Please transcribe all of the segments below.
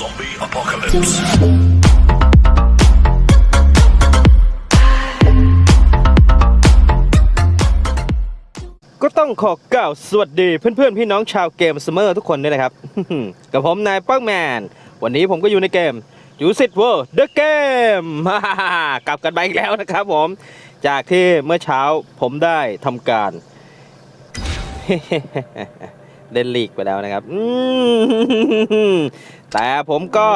Zombie apocalypse. ก็ต้องขอกล่าวสวัสดีเพื่อนๆ พี่น้องชาวเกมเสมอทุกคนด้วยนะครับ กับผมนายป้องแมน วันนี้ผมก็อยู่ในเกมยูซิตเวิร์เดอะเกมกลับกันไปอีกแล้วนะครับผม จากที่เมื่อเช้าผมได้ทำการ เล่นลีกไปแล้วนะครับแต่ผมก็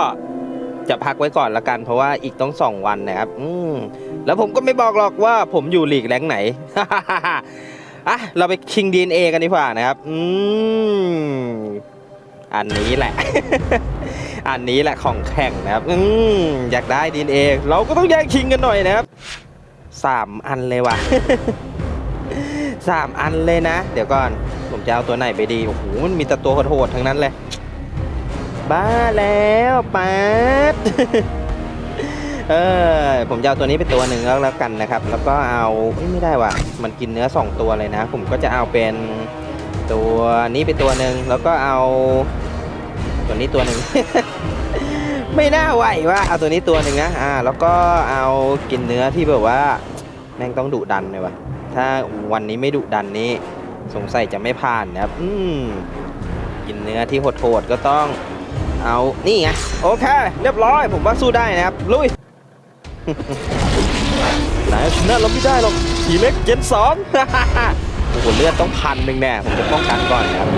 จะพักไว้ก่อนละกัน เพราะว่าอีกต้องสองวันนะครับแล้วผมก็ไม่บอกหรอกว่าผมอยู่ลีกแรงไหนอะเราไปชิง DNA กันดีกว่านะครับอืมอันนี้แหละ อันนี้แหละของแข่งนะครับอืมอยากได้ DNA เราก็ต้องแย่งชิงกันหน่อยนะครับสามอันเลยว่ะ สามอันเลยนะ เดี๋ยวก่อน ผมจะเอาตัวไหนไปดี โอ้โห มันมีแต่ตัวโหดๆทั้งนั้นเลย บ้าแล้วป๊าดเออ ผมจะเอาตัวนี้ไปตัวหนึ่งแล้วแล้วกันนะครับ แล้วก็เอาเอ้ไม่ได้ว่ะ มันกินเนื้อสองตัวเลยนะ ผมก็จะเอาเป็นตัวนี้ไปตัวหนึ่งแล้วก็เอา ตัวนี้ตัวหนึ่งไม่น่าไหวว่าเอาตัวนี้ตัวหนึ่งนะ อ่า แล้วก็เอากินเนื้อที่แบบว่า แม่งต้องดุดันเลยว่ะ ถ้าวันนี้ไม่ดุดันนี้ สงสัยจะไม่ผ่านนะครับ อืมกินเนื้อที่โหดๆก็ต้องเอานี่ไงโอเค เรียบร้อย ผมว่าสู้ได้นะครับ ลุยนายชนะเราไม่ได้หรอกทีเล็กเจนสองโอ้โหเลือดต้องพันหนึ่งแน่ผมจะป้องกันก่อนนะครับ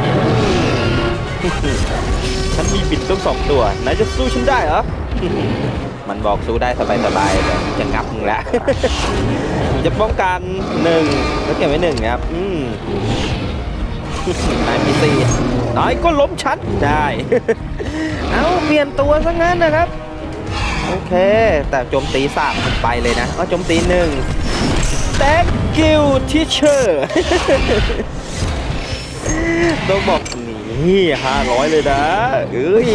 ฉันมีบิดต้องสองตัวนายจะสู้ฉันได้เหรอมันบอกสู้ได้สบายๆแต่จะงับมึงแล้ว จะป้องกันหนึ่งแล้วเก็บไว้หนึ่งครับ อืมนายมีสี่นายก็ล้มฉันได้ เอาเปลี่ยนตัวซะงั้นนะครับ โอเค แต่โจมตีสามไปเลยนะเอาโจมตีหนึ่ง thank you teacher ต้องบอกนี่ห้าร้อยเลยนะเอ้ย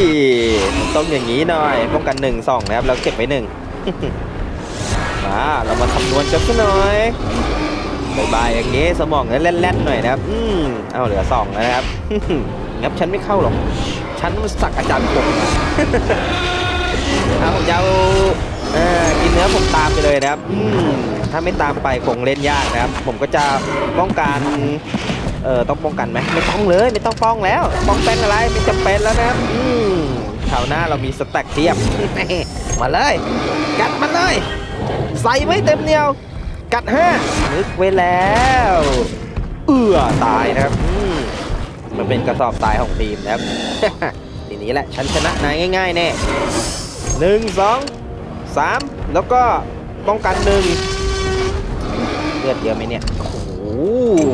ต้องอย่างนี้หน่อย ป้องกันหนึ่งสองนะครับ แล้วเก็บไว้หนึ่ง มาเรามาคำนวณกันสักหน่อยบายๆอย่างงี้สมองเล่นๆหน่อยนะครับ อืมเอาเหลือสองนะครับงับฉันไม่เข้าหรอกฉันมันสักอาจารย์ผมเอาผมจะเอาเออกินเนื้อผมตามไปเลยนะครับ อืมถ้าไม่ตามไปคงเล่นยากนะครับ ผมก็จะป้องกันเออต้องป้องกันไหมไม่ต้องเลย ไม่ต้องป้องแล้ว ป้องเป็นอะไรไม่จำเป็นแล้วนะครับอืมคราวหน้าเรามีสแต็กเทียบมาเลย กัดมันเลย ใส่ไว้เต็มเหนียว กัดห้านึกไว้แล้ว เอื้อตายนะครับมันเป็นกระสอบทรายของทีมนะครับทีนี้แหละฉันชนะนายง่าย ๆ แน่หนึ่งสองสามแล้วก็ป้องกันหนึ่งเลือดเยอะไหมเนี่ยโอ้โห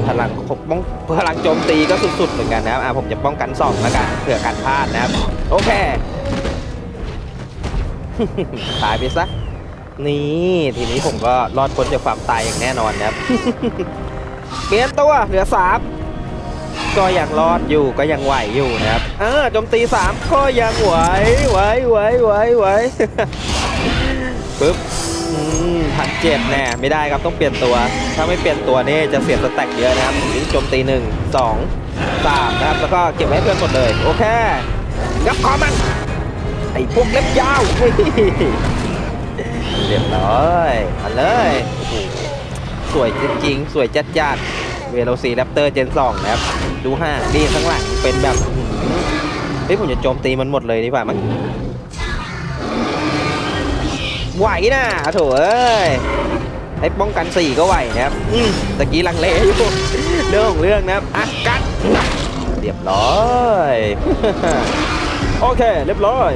พลังป้องพลังโจมตีก็สุดๆเหมือนกันนะครับอะผมจะป้องกันสองแล้วกันเผื่อการพลาดนะครับ โอเค ตายไปซะ นี่ ทีนี้ผมก็รอดพ้นจากความตายอย่างแน่นอนครับเปลี่ยนตัวเหลือสามก็ยังรอดอยู่ก็ยังไหวอยู่นะครับเออโจมตีสามก็ยังไหวไหวไหวไหวไหวปึ๊บพันเจ็ดแน่ไม่ได้ครับต้องเปลี่ยนตัว ถ้าไม่เปลี่ยนตัวนี่จะเสียสแต็กเยอะนะครับนี่โจมตีหนึ่งสองสามนะครับแล้วก็เก็บไว้เพื่อนหมดเลย โอเคงับคอมันไอ้พวกเล็บยาว เรียบร้อยมาเลยโอ้โหสวยจริงๆ สวยจัดจัดเวโรซีแรปเตอร์เจนสองนะครับ ดูห้าดีข้างหลังเป็นแบบ เฮ้ย ผมจะโจมตีมันหมดเลยดีกว่ามั้งไหวนะโถเอ้ยไอ้ป้องกันสี่ก็ไหวนะครับอืมตะกี้ลังเลอยู่เรื่องของเรื่องนะครับอะกัดเรียบร้อย โอเค เรียบร้อย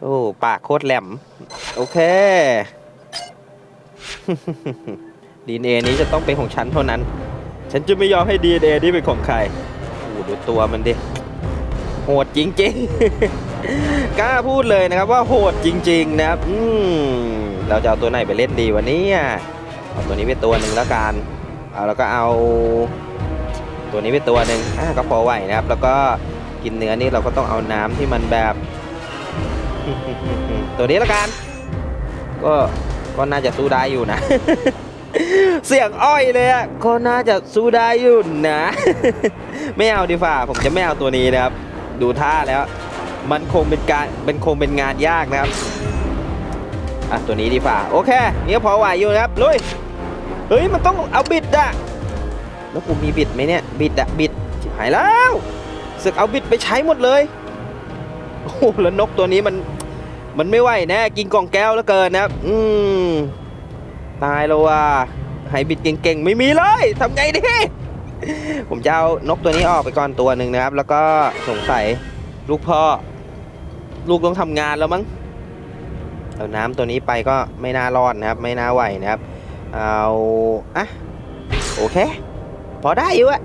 โอ้ปากโคตรแหลม โอเคดีเอนี้จะต้องเป็นของฉันเท่านั้น ฉันจะไม่ยอมให้ดีเอนี้เป็นของใครโอ้ดูตัวมันดิ โหดจริงๆ กล้าพูดเลยนะครับว่าโหดจริง ๆ นะครับ อืมเราจะเอาตัวไหนไปเล่นดีวันนี้เอาตัวนี้ไปตัวหนึ่งแล้วกัน เอาแล้วก็เอา ตัวนี้ไปตัวหนึ่งอะก็พอไหวนะครับ แล้วก็ กินเนื้อนี่เราก็ต้องเอาน้ำที่มันแบบ ตัวนี้แล้วกัน ก็ก็น่าจะสู้ได้อยู่นะ เสียงอ้อยเลยอะก็น่าจะสู้ได้อยู่นะ ไม่เอาดีฝ่าผมจะไม่เอาตัวนี้นะครับ ดูท่าแล้ว มันคงเป็นการเป็นคงเป็นงานยากนะครับอะตัวนี้ดีฝ่าโอเคเนี่ยพอไหวอยู่นะครับลุยเฮ้ยมันต้องเอาบิดอะแล้วกูมีบิดไหมเนี่ยบิดอะบิดชิบหายแล้ว สึกเอาบิดไปใช้หมดเลย โอ้โหแล้วนกตัวนี้มันมันไม่ไหวแน่กินกล่องแก้วแล้วเกินนะครับอืมตายแล้วว่ะให้บิดเก่งๆ ไม่มีเลยทำไงดี ผมจะเอานกตัวนี้ออกไปก่อนตัวหนึ่งนะครับ แล้วก็สงสัยลูกพ่อ ลูกต้องทำงานแล้วมั้งเอาน้ำตัวนี้ไปก็ไม่น่ารอดนะครับ ไม่น่าไหวนะครับ เอา อะ โอเค พอได้อยู่อะ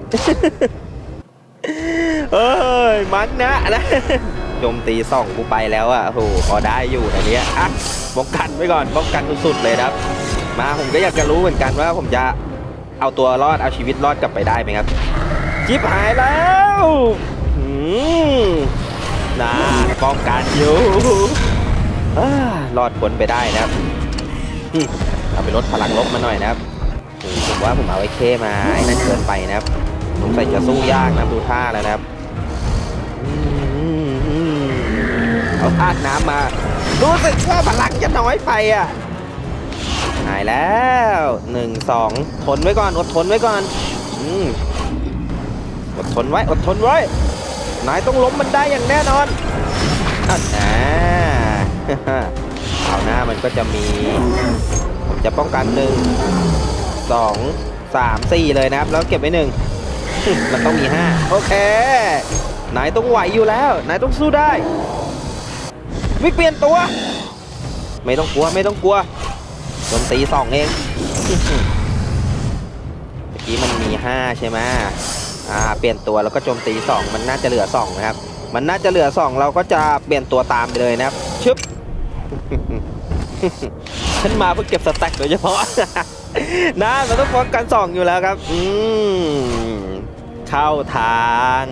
เอ้ยมั้งนะนะโจมตีส่องกูไปแล้วอะโอ้โหพอได้อยู่นะเนี้ยอะป้องกันไว้ก่อนป้องกันสุดๆเลยครับ มาผมก็อยากจะรู้เหมือนกันว่าผมจะเอาตัวรอดเอาชีวิตรอดกลับไปได้ไหมครับจิบหายแล้วหน่าป้องกันอยู่รอดพ้นไปได้นะครับเอาไปลดพลังลบมาหน่อยนะครับโอ้โหผมว่าผมเอาไอ้เคมาไอ้นั่นเกินไปนะครับสงสัยจะสู้ยากนะดูท่าแล้วนะครับ เอาธาตุน้ำมา รู้สึกว่าพลังจะน้อยไปอะหายแล้วหนึ่งสองทนไว้ก่อนอดทนไว้ก่อนอืมอดทนไว้อดทนไว้นายต้องล้มมันได้อย่างแน่นอนอะอ่าเอาหน้ามันก็จะมีผมจะป้องกันหนึ่งสองสามสี่เลยนะครับ แล้วเก็บไว้หนึ่งมันต้องมีห้าโอเคนายต้องไหวอยู่แล้วนายต้องสู้ได้ ไม่เปลี่ยนตัว ไม่ต้องกลัวไม่ต้องกลัวโจมตีสองเองเมื่อกี้มันมีห้าใช่ไหมอ่าเปลี่ยนตัวแล้วก็โจมตีสองมันน่าจะเหลือสองนะครับ มันน่าจะเหลือสองเราก็จะเปลี่ยนตัวตามไปเลยนะครับชึบฉันมาเพื่อเก็บสแต็กโดยเฉพาะนะเราต้องป้องกันสองอยู่แล้วครับ อืมเข้าทาง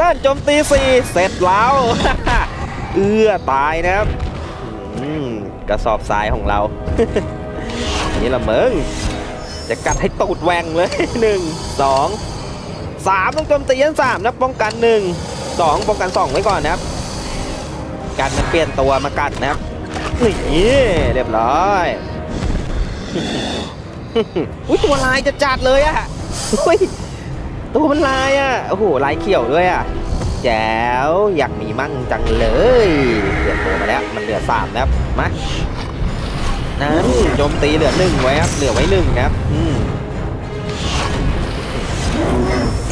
นั่นโจมตีสี่เสร็จแล้ว เอื้อตายนะครับอืมกระสอบทรายของเรา นี่ละเมึงจะกัดให้ตูดแหวงเลยหนึ่งสองสามต้องโจมตียันสามนะป้องกันหนึ่งสองป้องกันสองไว้ก่อนนะครับกันมันเปลี่ยนตัวมากัดนะครับนี่เรียบร้อยอุ้ยตัวลายจะจัดเลยอะตัวมันลายอะโอ้โหลายเขียวด้วยอะ แจ๋วอยากมีมั่งจังเลยเหลือตัวมาแล้วมันเหลือสามนะครับมานั้นโจมตีเหลือหนึ่งไว้ครับเหลือไว้หนึ่งครับอืม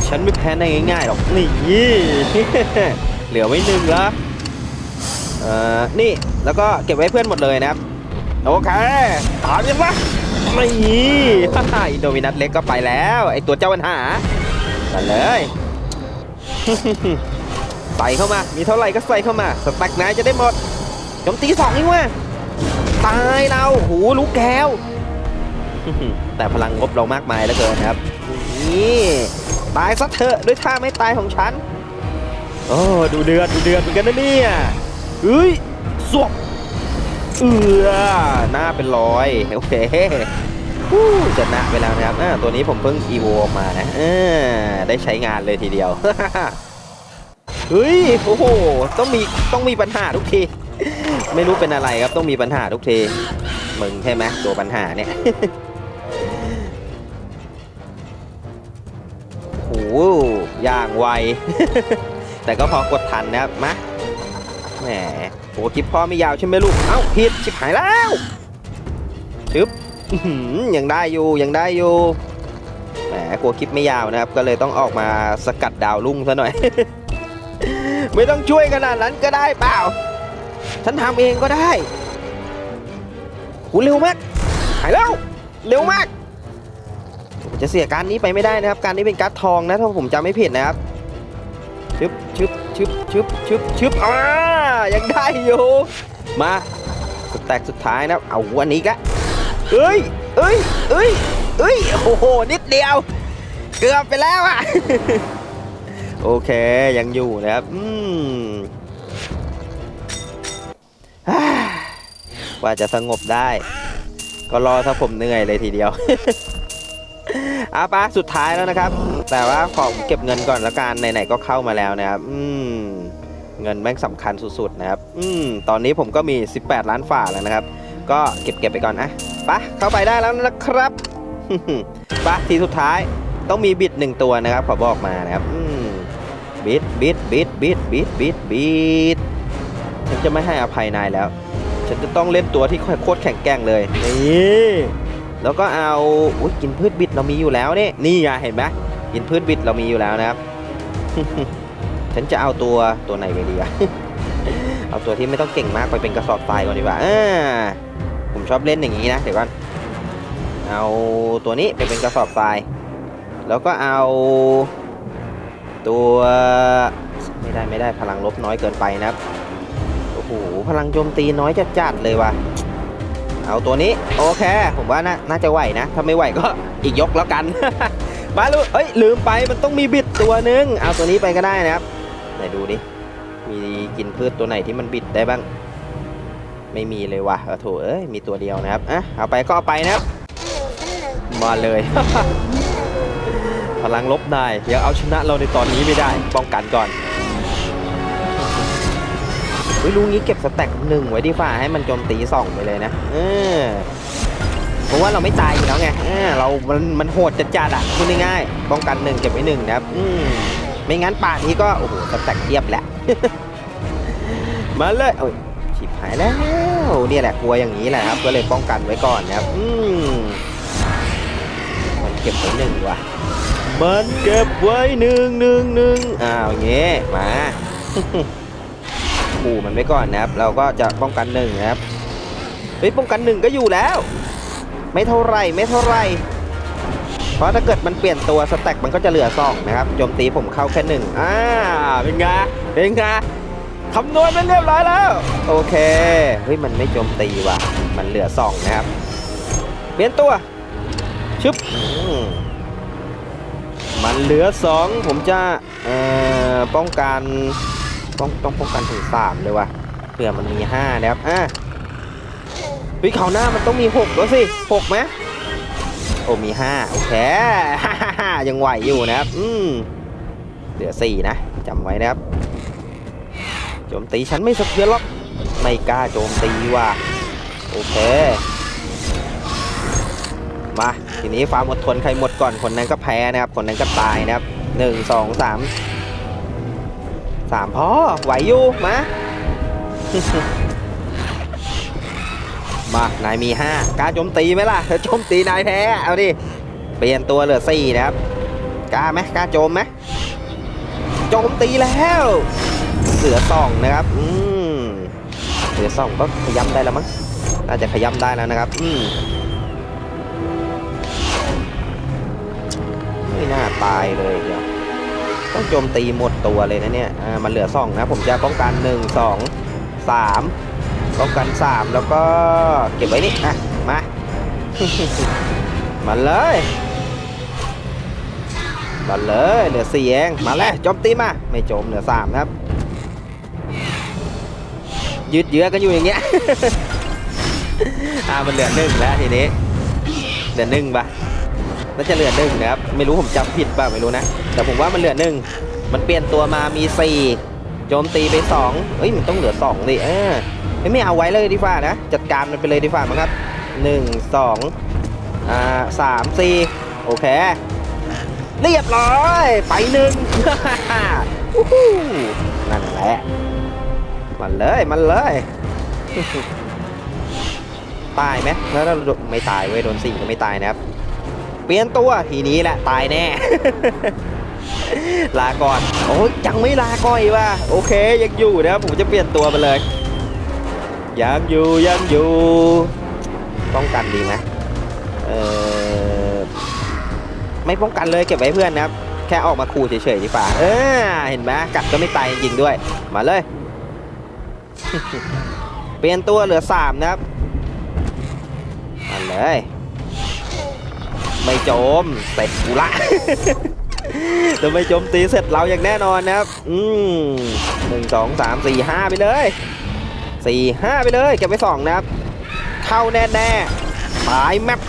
ฉันไม่แพ้ได้ง่ายๆหรอกนี่เหลือไว้หนึ่งแล้วเอ่อนี่แล้วก็เก็บไว้เพื่อนหมดเลยนะครับโอเคถามยังวะไม่ฮ่าฮ่อินโดมินัสเล็กก็ไปแล้วไอตัวเจ้าปัญหามาเลย ส่เข้ามา มีเท่าไหร่ก็ใส่เข้ามา สแต็กนายจะได้หมดจมตีสองนี่วะตายเราหูลูกแก้ว แต่พลังงบเรามากมายเหลือเกินครับ นี่ตายซะเถอะด้วยท่าไม่ตายของฉัน โอ้ดูเดือดดูเดือดเหมือนกันนะเนี่ยเฮ้ยสวบเอือหน้าเป็นรอยโอเคฮู้ชนะไปแล้วนะครับตัวนี้ผมเพิ่งอีโวมานะได้ใช้งานเลยทีเดียว เฮ้ยโอ้โหต้องมีต้องมีปัญหาทุกที ไม่รู้เป็นอะไรครับต้องมีปัญหาทุกทีมึงใช่ไหมตัวปัญหาเนี่ยโอ้อย่างไว แต่ก็พอกดทันนะครับมาแหมโอ้คลิปพ่อไม่ยาวใช่ไหมลูกเอ้าผิดชิบหายแล้วชึบยังได้อยู่ยังได้อยู่แหมกลัวคลิปไม่ยาวนะครับ ก็เลยต้องออกมาสกัดดาวรุ่งซะหน่อย ไม่ต้องช่วยขนาดนั้นก็ได้เปล่า ฉันทำเองก็ได้หูเร็วมากหายแล้ว เร็วมากผมจะเสียการนี้ไปไม่ได้นะครับ การนี้เป็นการ์ดทองนะถ้าผมจำไม่ผิดนะครับชึบชึบชึบชึบชึบชึบอ่ายังได้อยู่มาสแต็กสุดท้ายนะเอาอันนี้ก็เอ้ยเอ้ยเอ้ยเอ้ยโอ้โหนิดเดียว เกือบไปแล้วอะ โอเคยังอยู่นะครับ อืมว่าจะสงบได้ ก็รอถ้าผมเหนื่อยเลยทีเดียวอาปะสุดท้ายแล้วนะครับ แต่ว่าขอเก็บเงินก่อนละกันไหนๆก็เข้ามาแล้วนะครับ อืมเงินแม่งสำคัญสุดๆนะครับ อืมตอนนี้ผมก็มี 18 ล้านฝ่าแล้วนะครับ ก็เก็บเก็บไปก่อนนะปะเข้าไปได้แล้วนะครับปะทีสุดท้ายต้องมีบิดหนึ่งตัวนะครับ ขอบอกมานะครับ อืม บิดบิดบิดบิดบิดบิดบิดฉันจะไม่ให้อภัยนายแล้ว ฉันจะต้องเล่นตัวที่โคตรแข็งแกร่งเลยนี่แล้วก็เอาอุ๊ยกินพืชบิดเรามีอยู่แล้วนี่นี่ไงเห็นไหมกินพืชบิดเรามีอยู่แล้วนะครับ ฉันจะเอาตัวตัวไหนไปดีอะเอาตัวที่ไม่ต้องเก่งมากไปเป็นกระสอบทรายก่อนดีกว่าอ่าผมชอบเล่นอย่างนี้นะเดี๋ยวก่อนเอาตัวนี้ไปเป็นกระสอบทราย แล้วก็เอา ตัวไม่ได้ไม่ได้พลังลบน้อยเกินไปนะครับโอ้โหพลังโจมตีน้อยจัดๆเลยว่ะเอาตัวนี้โอเค ผมว่าน่าน่าจะไหวนะ ถ้าไม่ไหวก็อีกยกแล้วกัน มาลูเอ้ยลืมไปมันต้องมีบิดตัวหนึง เอาตัวนี้ไปก็ได้นะครับไหนดูดิมีกินพืชตัวไหนที่มันบิดได้บ้าง ไม่มีเลยว่ะเออโถเอ้ยมีตัวเดียวนะครับอะเอาไปก็เอาไปนะครับมาเลย พลังลบได้อย่าเอาชนะเราในตอนนี้ไม่ได้ป้องกันก่อนเฮ้ยลุงนี้เก็บสแต็กหนึ่งไว้ดีฝ่าให้มันโจมตีสองไปเลยนะเออเพราะว่าเราไม่ตายอยู่แล้วไงเออเรา มันมันโหดจัดๆอะพูดง่ายๆป้องกันหนึ่งเก็บไว้หนึ่งนะครับอืมไม่งั้นป่านนี้ก็โอ้โหสแต็กเทียบแหละมาเลยโอ้ยฉิบหายแล้วเนี่ยแหละกลัวอย่างนี้แหละครับ ก็เลยป้องกันไว้ก่อนนะครับอืมมันเก็บไว้หนึ่งว่ะ มันเก็บไว้หนึ่งหนึ่งหนึ่งอ้าวอย่างงี้มาขู่มันไว้ก่อนนะครับ เราก็จะป้องกันหนึ่งนะครับเฮ้ยป้องกันหนึ่งก็อยู่แล้ว ไม่เท่าไรไม่เท่าไรเพราะถ้าเกิดมันเปลี่ยนตัวสแต็กมันก็จะเหลือสองนะครับโจมตีผมเข้าแค่หนึ่งอ่าเป็นไงเป็นไงคำนวณเป็นเรียบร้อยแล้ว โอเคเฮ้ยมันไม่โจมตีว่ะ มันเหลือสองนะครับ เปลี่ยนตัวชึบ มันเหลือสองผมจะเอ่อป้องกันต้องต้องป้องกันถึงสามเลยว่ะเผื่อมันมีห้านะครับอะเฮ้ยเขาหน้ามันต้องมีหกแล้วสิหกไหมโอ้มีห้าโอเคยังไหวอยู่นะครับ อืมเหลือสี่นะจำไว้นะครับโจมตีฉันไม่สะเทือนหรอกไม่กล้าโจมตีว่ะโอเค ทีนี้ความอดทนใครหมดก่อนคนนั้นก็แพ้นะครับ คนนั้นก็ตายนะครับหนึ่งสองสามสามพ่อไหวอยู่มามา นายมีห้ากล้าโจมตีไหมล่ะโจมตีนายแพ้เอาดิเปลี่ยนตัวเหลือสี่นะครับกล้าไหมกล้าโจมไหมโจมตีแล้วเหลือสองนะครับอืมเหลือสองก็ขย้ำได้แล้วมั้งน่าจะขย้ำได้แล้วนะครับ อืม ไม่น่าตายเลยเดี๋ยวต้องโจมตีหมดตัวเลยนะเนี่ยอ่ามันเหลือสองนะ ผมจะป้องกันหนึ่งสองสามป้องกัน3แล้วก็เก็บไว้นี่อะมา มาเลยมาเลยเหลือ4เองมาเลยโจมตีมา ไม่โจมเหลือ3นะครับ ยืดเยื้อกันอยู่อย่างเงี้ยอ่ามันเหลือหนึ่งแล้วทีนี้เหลือหนึ่งปะ น่าจะเหลือหนึ่งนะครับ ไม่รู้ผมจำผิดป่ะไม่รู้นะ แต่ผมว่ามันเหลือหนึ่งมันเปลี่ยนตัวมามีสี่โจมตีไปสองเอ้ยมันต้องเหลือสองดิเออไม่ไม่เอาไว้เลยดีกว่านะ จัดการมันไปเลยดีกว่ามั้งครับหนึ่งสองอ่าสามสี่โอเค เรียบร้อย ไปหนึ่งนั่นแหละ มันเลย มันเลยตายไหมแล้วเราไม่ตายเว้ยโดนสี่ก็ไม่ตายนะครับ เปลี่ยนตัวทีนี้แหละตายแน่ ลาก่อน โอ้ยยังไม่ลาก่อยว่ะโอเคยังอยู่นะครับผมจะเปลี่ยนตัวไปเลย ยังอยู่ยังอยู่ป้องกันดีไหมเออไม่ป้องกันเลยเก็บไว้เพื่อนนะครับแค่ออกมาขู่เฉยๆดีฝ่าเออเห็นไหมกัดก็ไม่ตายจริงๆด้วย มาเลย เปลี่ยนตัวเหลือสามนะครับมาเลย ไม่โจมเสร็จกูละจะไม่โจมตีเสร็จเราอย่างแน่นอนนะครับ อืมหนึ่งสองสามสี่ห้าไปเลยสี่ห้าไปเลยเก็บไปสองนะครับ เข้าแน่แน่ๆตายแมป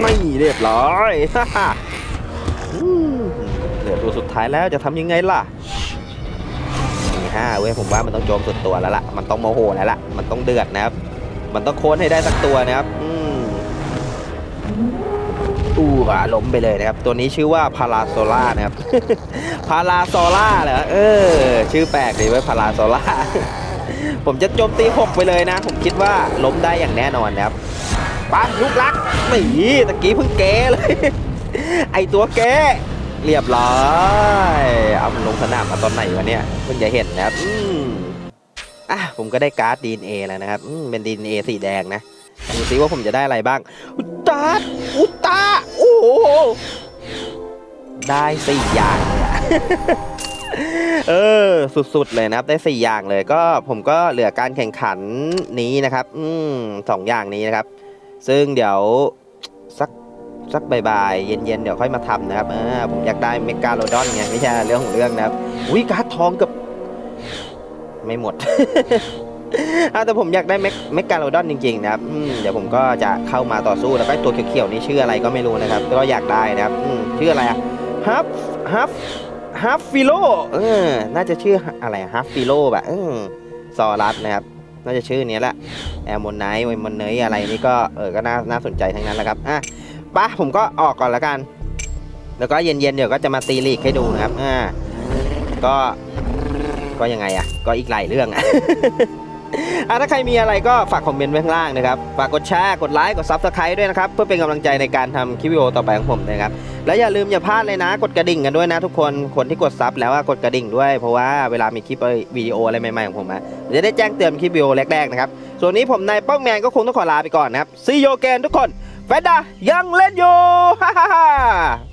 ไม่เรียบร้อยฮ่าฮ่าอืมตัวสุดท้ายแล้วจะทำยังไงล่ะมีห้าเว้ยผมว่ามันต้องโจมสุดตัวแล้วล่ะ มันต้องโมโหแล้วล่ะ มันต้องเดือดนะครับ มันต้องโค้นให้ได้สักตัวนะครับ อืมอู้อะล้มไปเลยนะครับ ตัวนี้ชื่อว่าพาราโซล่านะครับ พาราโซล่าเหรอเออ ชื่อแปลกดีเว้พาราโซล่าผมจะโจมตีหกไปเลยนะ ผมคิดว่าล้มได้อย่างแน่นอนนะครับปะลูกรักนี่ตะกี้เพิ่งเกเลย ไอตัวเกเรียบร้อยเอามันลงสนามมาตอนไหนวะเนี่ยเพิ่งจะเห็นนะครับอืมอะผมก็ได้การ์ด DNA แล้วนะครับเป็น DNA สีแดงนะดูซิว่าผมจะได้อะไรบ้างอุตาอุต ได้สี่อย่างเลยอะเออ สุดๆเลยนะครับ ได้สี่อย่างเลยก็ผมก็เหลือการแข่งขันนี้นะครับ อืมสองอย่างนี้นะครับ ซึ่งเดี๋ยวสักสักบ่ายๆเย็นๆ เดี๋ยวค่อยมาทำนะครับเออผมอยากได้เมกาโลดอนไงไม่ใช่เรื่องของเรื่องนะครับ อุ้ยการ์ดทองกับไม่หมด อะแต่ผมอยากได้เมกเมกาโลดอนจริงๆนะครับอืมเดี๋ยวผมก็จะเข้ามาต่อสู้แล้วก็ตัวเขียวๆนี่ชื่ออะไรก็ไม่รู้นะครับ ก็อยากได้นะครับอืมชื่ออะไรอะฮับฮับฮับฟิโลเออ น่าจะชื่ออะไรฮับฟิโลแบบซอรัสนะครับ น่าจะชื่อนี้แหละแอมโมนไนท์ไวมอนเนยอะไรนี่ก็เออก็น่าน่าสนใจทั้งนั้นแหละครับอะปะผมก็ออกก่อนแล้วกัน แล้วก็เย็นๆเดี๋ยวก็จะมาตีลีกให้ดูนะครับอ่าก็ก็ยังไงอะ ก็อีกหลายเรื่องอะ อะถ้าใครมีอะไรก็ฝากคอมเมนต์ไว้ข้างล่างนะครับ ฝากกดแชร์ กดไลค์ กดซับสไครต์ด้วยนะครับ เพื่อเป็นกำลังใจในการทำคลิปวิดีโอต่อไปของผมนะครับ แล้วอย่าลืมอย่าพลาดเลยนะ กดกระดิ่งกันด้วยนะทุกคน คนที่กดซับแล้วอะกดกระดิ่งด้วย เพราะว่าเวลามีคลิปวิดีโออะไรใหม่ๆของผมอะจะได้แจ้งเตือนคลิปวิดีโอแรกๆนะครับ ส่วนนี้ผมนายป้องแมนก็คงต้องขอลาไปก่อนนะครับซีโยเกนทุกคนแฟนดายังเล่นอยู่ฮ่าฮ่าฮ่า